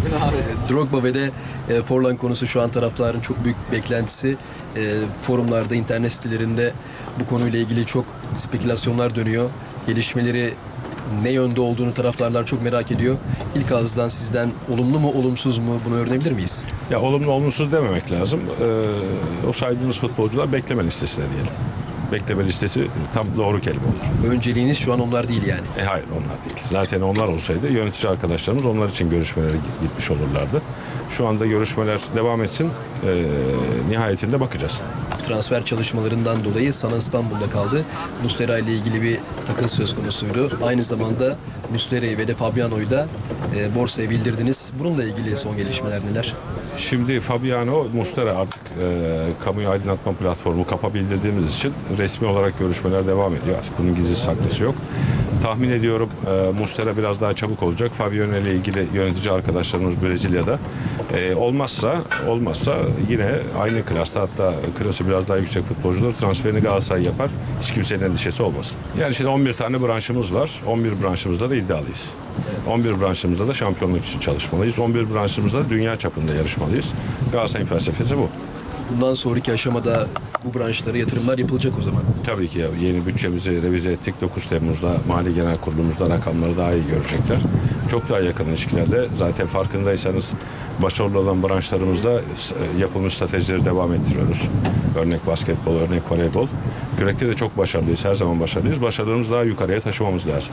Drogba ve de e, Forlan konusu şu an taraftarın çok büyük beklentisi. E, forumlarda, internet sitelerinde bu konuyla ilgili çok spekülasyonlar dönüyor. Gelişmeleri ne yönde olduğunu taraftarlar çok merak ediyor. İlk ağızdan sizden olumlu mu olumsuz mu bunu öğrenebilir miyiz? Ya olumlu olumsuz dememek lazım. Ee, o saydığınız futbolcular bekleme listesine diyelim. Bekleme listesi tam doğru kelime olur. Önceliğiniz şu an onlar değil yani. E hayır onlar değil. Zaten onlar olsaydı yönetici arkadaşlarımız onlar için görüşmelere gitmiş olurlardı. Şu anda görüşmeler devam etsin. Ee, nihayetinde bakacağız. transfer çalışmalarından dolayı Sana İstanbul'da kaldı. Muslera ile ilgili bir takız söz konusuydu. Aynı zamanda Muslera'yı ve de Fabiano'yu da e, borsaya bildirdiniz. Bununla ilgili son gelişmeler neler? Şimdi Fabiano Mustera artık e, kamuya aydınlatma platformu kapa bildirdiğimiz için resmi olarak görüşmeler devam ediyor. Artık bunun gizli saklısı yok. Tahmin ediyorum e, Mustera biraz daha çabuk olacak. Fabiano ile ilgili yönetici arkadaşlarımız Brezilya'da. E, olmazsa olmazsa yine aynı klasta hatta klası biraz daha yüksek futbolcular transferini Galatasaray yapar. Hiç kimsenin endişesi olmasın. Yani şimdi 11 tane branşımız var. 11 branşımızda da iddialıyız. 11 branşımızda da şampiyonluk için çalışmalıyız. 11 branşımızda da dünya çapında yarışmalıyız. Galatasaray'ın felsefesi bu. Bundan sonraki aşamada bu branşlara yatırımlar yapılacak o zaman. Tabii ki yeni bütçemizi revize ettik. 9 Temmuz'da Mali Genel Kurulumuzda rakamları daha iyi görecekler. Çok daha yakın ilişkilerde zaten farkındaysanız başarılı olan branşlarımızda s- yapılmış stratejileri devam ettiriyoruz. Örnek basketbol, örnek voleybol. Kürekte de çok başarılıyız. Her zaman başarılıyız. Başarılarımızı daha yukarıya taşımamız lazım.